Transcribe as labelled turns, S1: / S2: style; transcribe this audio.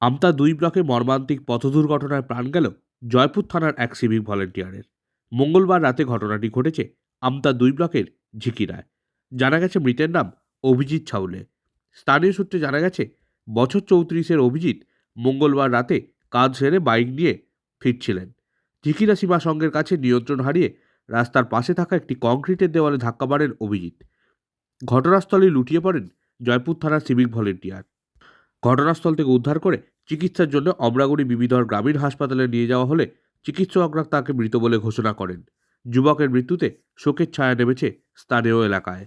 S1: আমতা দুই ব্লকে মর্মান্তিক পথ দুর্ঘটনায় প্রাণ গেল জয়পুর থানার এক সিভিক ভলেন্টিয়ারের। মঙ্গলবার রাতে ঘটনাটি ঘটেছে আমতা দুই ব্লকের ঝিকিরায়। জানা গেছে মৃতের নাম অভিজিৎ ছাউলে। স্থানীয় সূত্রে জানা গেছে, বছর চৌত্রিশের অভিজিৎ মঙ্গলবার রাতে কাজ সেরে বাইক নিয়ে ফিরছিলেন। ঝিকিরা সীমা সঙ্গের কাছে নিয়ন্ত্রণ হারিয়ে রাস্তার পাশে থাকা একটি কংক্রিটের দেওয়ালে ধাক্কা মারেন অভিজিৎ। ঘটনাস্থলে লুটিয়ে পড়েন জয়পুর থানার সিভিক ভলেন্টিয়ার। ঘটনাস্থল থেকে উদ্ধার করে চিকিৎসার জন্য অমরাগুড়ি বিবিধর গ্রামীণ হাসপাতালে নিয়ে যাওয়া হলে চিকিৎসকরা তাকে মৃত বলে ঘোষণা করেন। যুবকের মৃত্যুতে শোকের ছায়া নেমেছে স্থানীয় এলাকায়।